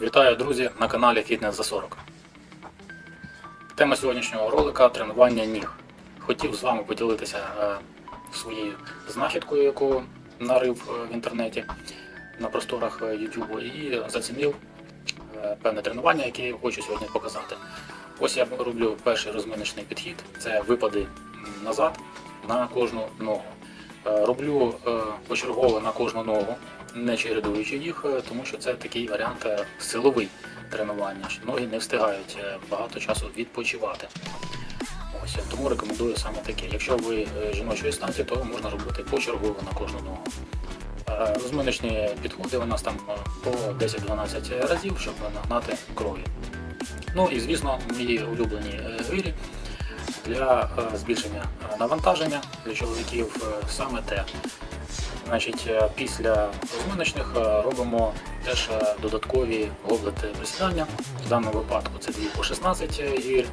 Вітаю, друзі, на каналі Фітнес за 40. Тема сьогоднішнього ролика тренування ніг. Хотів з вами поділитися е, своєю знахідкою, яку нарив е, в інтернеті на просторах е, YouTube і зацінив певне тренування, яке я хочу сьогодні показати. Ось я роблю перший розминочний підхід це випади назад на кожну ногу. Роблю почергово на кожну ногу, не чередуючи їх, е, тому що це такий варіант е, силовий тренування. що Ноги не встигають е, багато часу відпочивати. Ось тому рекомендую саме таке. Якщо ви жіночої статі, то можна робити почергово на кожну ногу. Розминочні підходи у нас там по 10-12 разів, щоб нагнати крові. Ну і звісно, мої улюблені гирі для збільшення навантаження для чоловіків саме те. Значить, е, після розминочних е, робимо теж е, додаткові гоблети присідання. В даному випадку це 2 по 16 гір.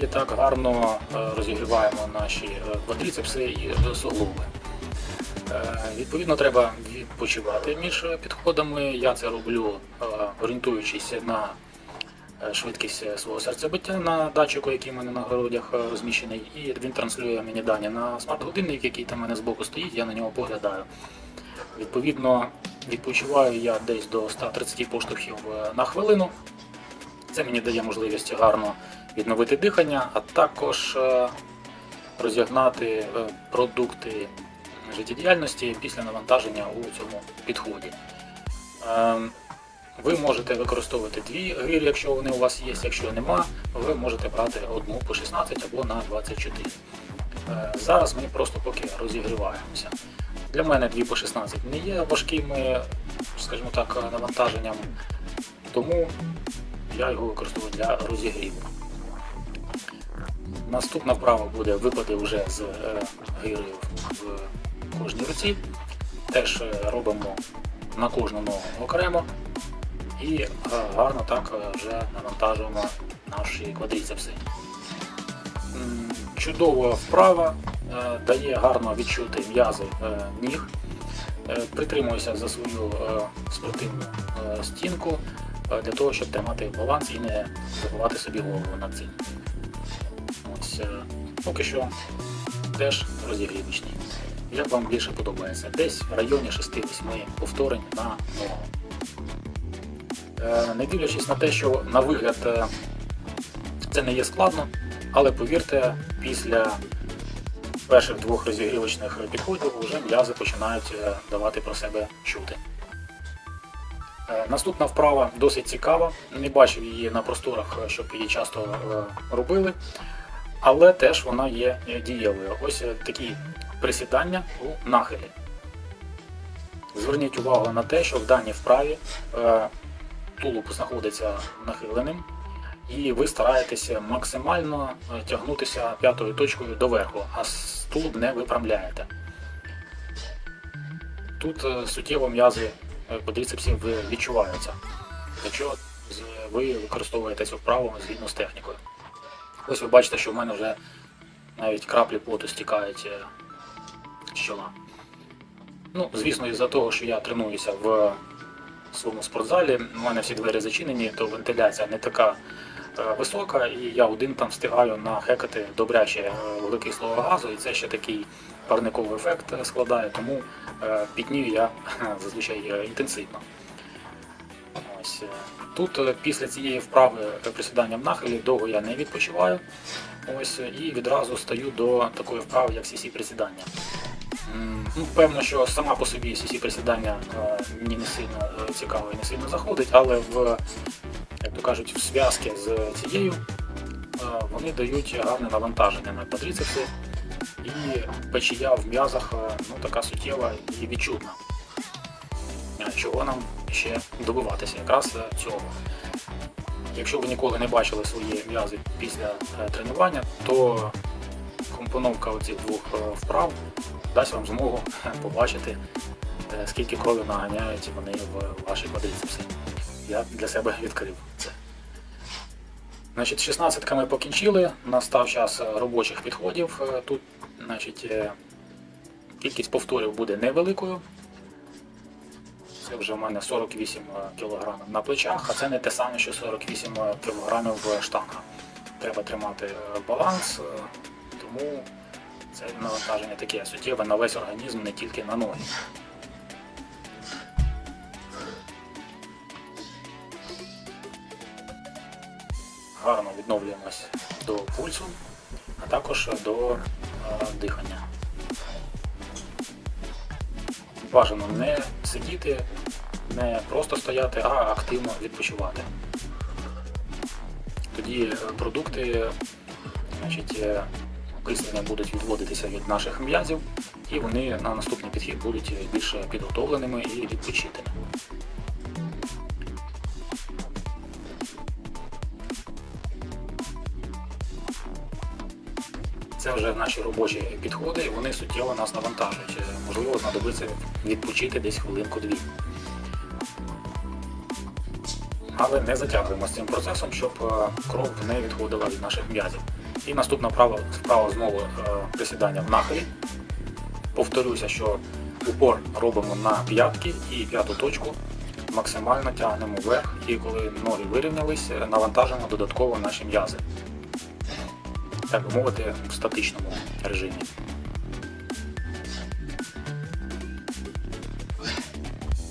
І так гарно розігріваємо наші квадріцепси і суглоби. Відповідно, треба відпочивати між підходами. Я це роблю орієнтуючись на швидкість е, свого серцебиття на датчику, який в мене на грудях е, розміщений, і він транслює мені дані на смарт-годинник, який там в мене збоку стоїть, я на нього поглядаю. Відповідно, відпочиваю я десь до 130 поштовхів е, на хвилину. Це мені дає можливість гарно відновити дихання, а також е, розігнати е, продукти життєдіяльності після навантаження у цьому підході. Ви можете використовувати дві гирі, якщо вони у вас є. Якщо нема, ви можете брати одну по 16 або на 24. Е, Зараз ми просто поки розігріваємося. Для мене 2 по 16 не є важкими, скажімо так, навантаженням, тому я його використовую для розігріву. Наступна вправа буде випади вже з е, гирою в кожній руці. Теж е, робимо на кожну ногу окремо і е, гарно так е, вже навантажуємо наші квадріцепси. Чудова вправа, е, дає гарно відчути м'язи ніг. Притримуюся за свою спортивну стінку для того, щоб тримати баланс і не забивати собі голову над цим. Ось, поки що теж розігрівочний. Як вам більше подобається? Десь в районі 6-8 повторень на ногу. Е, Не дивлячись на те, що на вигляд е, це не є складно, але повірте, після перших двох розігрівочних підходів вже м'язи починають е, давати про себе чути. Наступна вправа досить цікава. Не бачив її на просторах, щоб її часто робили, але теж вона є дієвою. Ось такі присідання у нахилі. Зверніть увагу на те, що в даній вправі тулуб знаходиться нахиленим, і ви стараєтеся максимально е, тягнутися п'ятою точкою доверху, а тулуб не випрямляєте. Тут е, суттєво м'язи е, квадріцепсів ви- відчуваються, якщо ви використовуєте цю вправу згідно з технікою. Ось ви бачите, що в мене вже навіть краплі поту стікають з чола. Ну, звісно, із-за того, що я тренуюся в своєму спортзалі, у мене всі двері зачинені, то вентиляція не така е, висока, і я один там встигаю нахекати добряче е, вуглекислого газу, і це ще такий парниковий ефект складає, тому е, пітнію я зазвичай інтенсивно. Ось. Тут після цієї вправи присідання в нахилі довго я не відпочиваю. Ось, і відразу стаю до такої вправи, як сісі присідання. Ну, певно, що сама по собі сісі присідання е, мені не сильно е, цікаво і не сильно заходить, але в, як то кажуть, в зв'язки з цією е, вони дають гарне навантаження на квадріцепси і печія в м'язах ну, така суттєва і відчутна. Чого нам ще добиватися? Якраз цього. Якщо ви ніколи не бачили свої м'язи після тренування, то компоновка оцих двох вправ дасть вам змогу побачити, е, скільки крові наганяють вони в ваші квадріцепси. Я для себе відкрив це. Значить, 16 ми покінчили, настав час робочих підходів. Е, Тут значить, е, кількість повторів буде невеликою. Це вже в мене 48 кг на плечах, а це не те саме, що 48 кг штанга. Треба тримати баланс, тому це навантаження таке суттєве на весь організм, не тільки на ноги. Гарно відновлюємось до пульсу, а також до е, дихання. Бажано не сидіти, не просто стояти, а активно відпочивати. Тоді е, продукти значить, е, будуть відводитися від наших м'язів, і вони на наступний підхід будуть більш підготовленими і відпочитими. Це вже наші робочі підходи, і вони суттєво нас навантажують. Е, Можливо, знадобиться відпочити десь хвилинку-дві. Але не затягуємо з цим процесом, щоб е, кров не відходила від наших м'язів. І наступна вправа, вправа знову е, присідання в нахилі. Повторюся, що упор робимо на п'ятки і п'яту точку максимально тягнемо вверх, і коли ноги вирівнялись, навантажимо додатково наші м'язи. Так би мовити, в статичному режимі.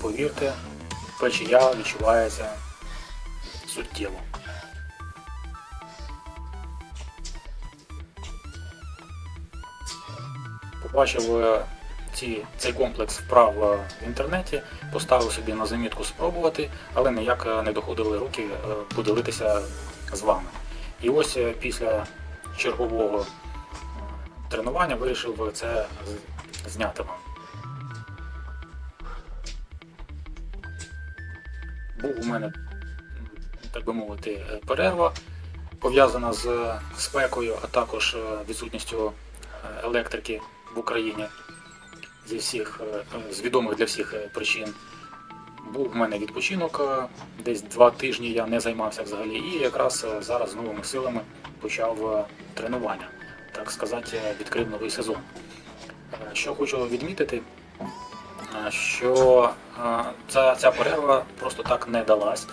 Повірте, печія відчувається суттєво. Побачив е, ці, цей комплекс вправ е, в інтернеті, поставив собі на замітку спробувати, але ніяк е, не доходили руки поділитися з вами. І ось після чергового тренування вирішив це зняти вам. Був у мене, так би мовити, перерва пов'язана з спекою, а також відсутністю електрики в Україні зі всіх, е, е, з відомих для всіх е, причин. Був в мене відпочинок, е, десь два тижні я не займався взагалі, і якраз зараз з новими силами почав тренування, так сказати, відкрив новий сезон. Що хочу відмітити, що ця, ця перерва просто так не далась.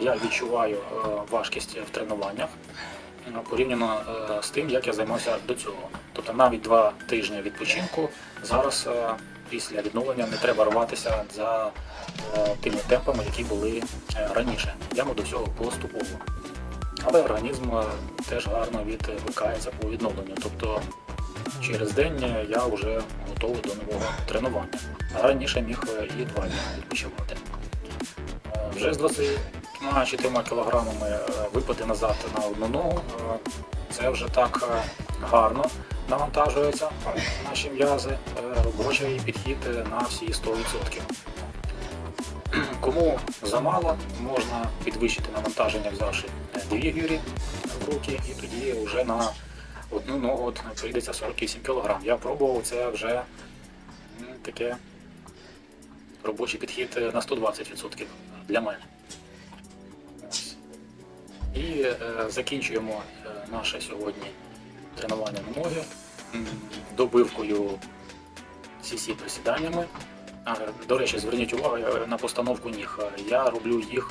Я відчуваю важкість в тренуваннях порівняно е, з тим, як я займався до цього. Тобто навіть два тижні відпочинку зараз е, після відновлення не треба рватися за е, тими темпами, які були раніше. Йдемо до цього поступово. Але організм теж гарно відвикається по відновленню. Тобто через день я вже готовий до нового тренування. Раніше міг і два дні відпочивати. Вже з 24 кілограмами е, випити назад на одну ногу. е, Це вже так е, гарно навантажується наші м'язи. Робочий підхід на всі 100%. Кому замало, можна підвищити навантаження, взявши дві гірі в руки, і тоді вже на одну ногу от прийдеться 48 кг. Я пробував це вже таке робочий підхід на 120% для мене. І е, закінчуємо е, наше сьогодні тренування на ноги добивкою CC присіданнями. До речі, зверніть увагу е, на постановку ніг. Я роблю їх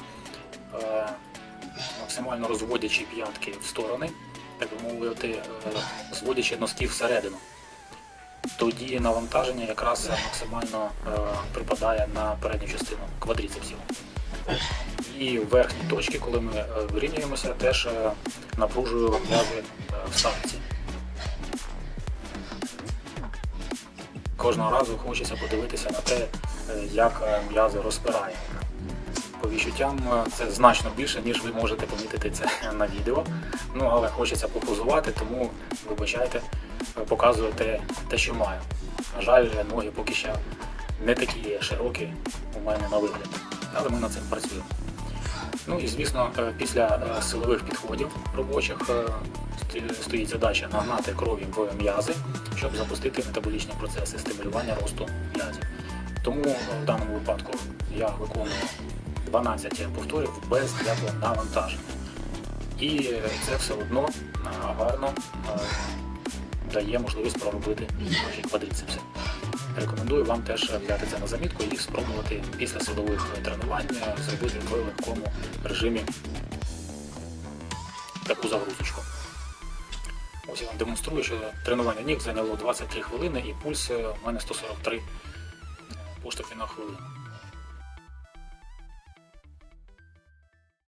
максимально розводячи п'ятки в сторони, так би мовити, зводячи носки всередину. Тоді навантаження якраз максимально припадає на передню частину квадріцепсів. І в верхній точці, коли ми е, вирівнюємося, теж е, напружую м'язи е, в садці. Кожного разу хочеться подивитися на те, як м'язи розпирає. По відчуттям це значно більше, ніж ви можете помітити це на відео. Ну але хочеться попозувати, тому вибачайте, показую те, те, що маю. На жаль, ноги поки що не такі широкі у мене на вигляд, але ми над цим працюємо. Ну і звісно, е, після е, силових підходів робочих е, стоїть задача нагнати крові в м'язи, щоб запустити метаболічні процеси стимулювання росту м'язів. Тому в даному випадку я виконую 12 повторів без ніякого навантаження. І це все одно гарно дає можливість проробити наші квадріцепси. Рекомендую вам теж взяти це на замітку і спробувати після силових тренувань зробити в легкому режимі таку загрузочку. Ось я вам демонструю, що тренування ніг зайняло 23 хвилини і пульс у мене 143 поштовхи на хвилину.